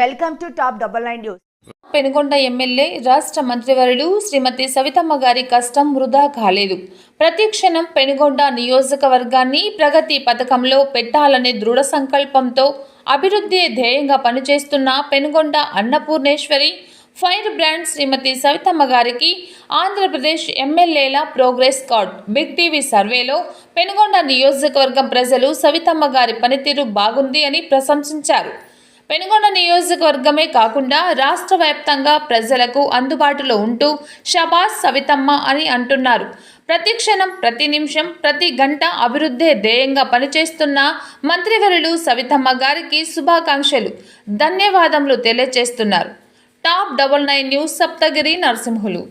Welcome to top double nine news Penukonda MLA రాష్ట్ర మంత్రివర్యులు శ్రీమతి సవితమ్మ గారి కష్టం వృధా కాలేదు. ప్రతి క్షణం పెనుగొండ నియోజకవర్గాన్ని ప్రగతి పథకంలో పెట్టాలనే దృఢ సంకల్పంతో అభివృద్ధి ధ్యేయంగా పనిచేస్తున్న పెనుగొండ అన్నపూర్ణేశ్వరి ఫైర్ బ్రాండ్ శ్రీమతి సవితమ్మ గారికి ఆంధ్రప్రదేశ్ ఎమ్మెల్యేల ప్రోగ్రెస్ కార్డ్. బిగ్ టీవీ సర్వేలో పెనుగొండ నియోజకవర్గం ప్రజలు సవితమ్మ గారి పనితీరు బాగుంది అని ప్రశంసించారు. పెనుగొండ నియోజకవర్గమే కాకుండా రాష్ట్ర వ్యాప్తంగా ప్రజలకు అందుబాటులో ఉంటూ షబాస్ సవితమ్మ అని అంటున్నారు. ప్రతి క్షణం ప్రతి నిమిషం ప్రతి గంట అభివృద్ధి ధ్యేయంగా పనిచేస్తున్న మంత్రివరులు సవితమ్మ గారికి శుభాకాంక్షలు. ధన్యవాదములు తెలియజేస్తున్నారు. Top double nine news Saptagiri Narasimhulu.